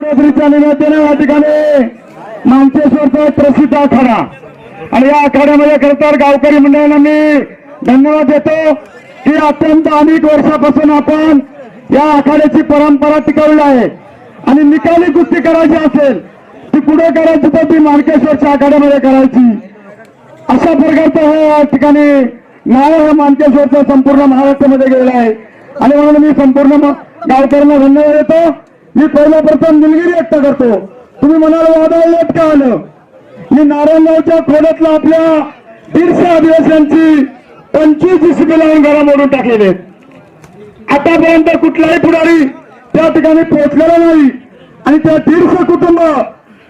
या ठिकाणी मानकेश्वरचा प्रसिद्ध आखाडा. आणि या आखाड्यामध्ये खरं तर गावकरी मंडळांना मी धन्यवाद देतो की अत्यंत अनेक वर्षापासून आपण या आखाड्याची परंपरा टिकवली आहे. आणि निकाली कुस्ती करायची असेल ती पुढे करायची तर ती मानकेश्वरच्या आखाड्यामध्ये करायची. अशा प्रकारचं हे या ठिकाणी नाव हे मानकेश्वरचं संपूर्ण महाराष्ट्रामध्ये गेलेला आहे. आणि म्हणून मी संपूर्ण गावकऱ्यांना धन्यवाद देतो. मी पहिला प्रथम दिलगिरी व्यक्त करतो. तुम्ही म्हणाल वादळ लेट का आलं? मी नारायणगावच्या खोड्यातल्या आपल्या दीडशे आदिवासींची पंचवीस जीसीबी लावून घरा मोडून टाकलेले आहेत. आतापर्यंत कुठलाही पुढारी त्या ठिकाणी पोहोचलेला नाही. आणि त्या दीडशे कुटुंब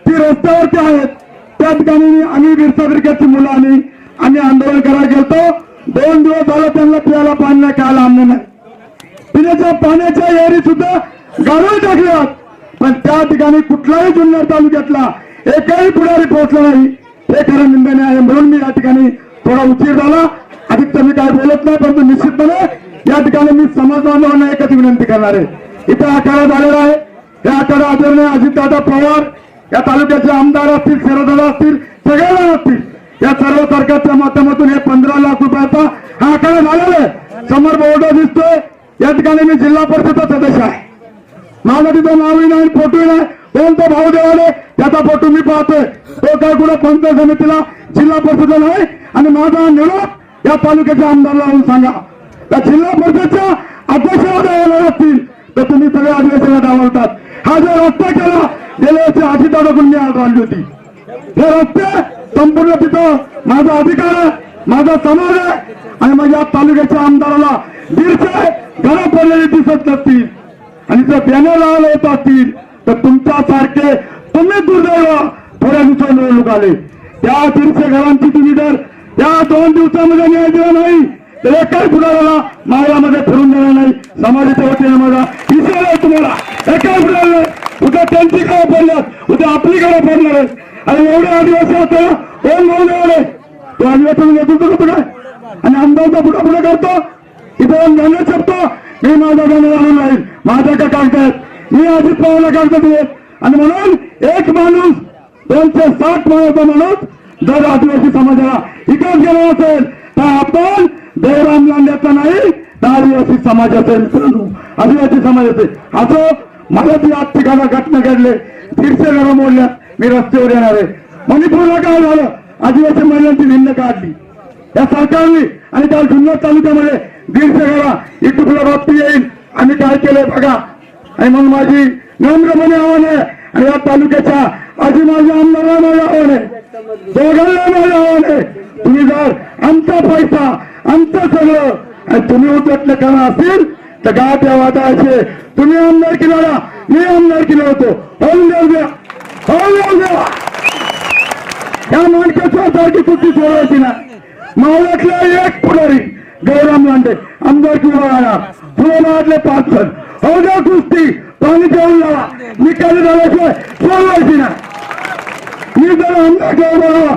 ती रस्त्यावरती आहेत. त्या ठिकाणी आम्ही बिरसा ब्रिगेडची मुलं आम्ही आम्ही आंदोलन करायला गेलतो. दोन दिवस झालं त्यांना प्यायला पाणी नाही खायला आणलं नाही. पिण्याच्या पाण्याच्या यारी सुद्धा गाडून टाकल्यात पण त्या ठिकाणी कुठलाही जुन्नर तालुक्यातला एकही पुढारी पोहोचला नाही. हे खरं निंदने आहे. म्हणून मी या ठिकाणी थोडा उशीर झाला. अधिक तर मी काय बोलत नाही परंतु निश्चितपणे या ठिकाणी मी समाज बांधवांना एकच विनंती करणार आहे. इथे आखाडा झालेला आहे. हे आखाडा आदरणीय अजितदादा पवार या तालुक्याचे आमदार असतील शरदादा असतील सगळेजण असतील. या सर्व सरकारच्या माध्यमातून हे पंधरा लाख रुपयाचा हा आखाडा झालेला आहे. समोर बोर्ड दिसतोय. या ठिकाणी मी जिल्हा परिषदचा माझं तिथं नावही नाही फोटोही नाही. कोणता भाऊ देवाले त्याचा फोटो मी पाहतोय. तो काय कुठं पंचायत समितीला जिल्हा परिषद नाही आणि माझा निरोप या तालुक्याच्या आमदारला लावून सांगा. त्या जिल्हा परिषदच्या अध्यक्षाला द्यायला लागतील तर तुम्ही सगळे आदिवासीला डावलतात. हा जो रस्ता केला गेल्या आधी अजितदादाकडून मी आज आणली होती. हे रस्ते संपूर्ण तिथं माझा अधिकार आहे माझा समाज आहे आणि माझ्या तालुक्याच्या आमदाराला दीडशे घरं पडलेली दिसत नसतील. आणि जर बॅनर लावले होत असतील तर तुमच्यासारखे तुम्ही दुर्दैव थोड्या दिवसात निवडणूक आले. त्या तीनशे घरांची तुम्ही जर या दोन दिवसामध्ये न्याय दिला नाही तर एकाही पुढाऱ्याला मायामध्ये फिरून देणार नाही. समाजाच्या वतीने माझा विषय आहे तुम्हाला. एकाही पुढाऱ्याला उद्या त्यांची घरं पडल्यात उद्या आपली काय पडणार आहे आणि एवढे आदिवासी होते कोण म्हणून एवढे तो आदिवासी नेतृत्व करतो काय? आणि आमदारचा पुढे पुढे करतो. इथं गाणं शकतो मी माझा गाणं लावून राहील माझ्याकडे का कागदात मी अजित पवारला कागद देत आणि म्हणून एक माणूस दोनशे साठ माणूस माणूस जर आदिवासी समाजाला इकडे गेला असेल तर आपण देवराम लांड्याचा नाही तर आदिवासी समाज असेल मित्रांनो आदिवासी समाज असेल असं मला ती आज ठिकाणा घटना घडले दीडशे घरा मोडल्या. मी रस्त्यावर येणार आहे. मणिपूरला काय झालं? आदिवासी महिलांची भिन्न काढली. या सरकारने आणि त्या जुन्नर तालुक्यामध्ये दीडशे घरा इटुकला बाबती येईल. आम्ही काय केलंय बघा. आणि मग माझी नम्रपणे आव्हान आहे. आणि या तालुक्याच्या आधी माझ्या आमदाराला माझं आव्हान आहे. दोघांना माझं आव्हान आहे. तुम्ही जर आमचा पैसा आमचं सगळं आणि तुम्ही उतरलं करा असेल तर गाठ त्या वाटायचे तुम्ही आमदार केला मी आमदार केला होतो. होऊन देऊ द्या. होऊन देऊ द्या. या माणसाच्या सारखी कुस्ती सोडवायची ना मावळातला एक पुढारी गौराम लांडे आमदार किंवा राहणार पुढे मारले पाच जण हो द्या कुस्ती पाणी ठेवून लावा निकाली झाल्याशिवाय सोडवायची ना मी जर आमदार घेऊन राहा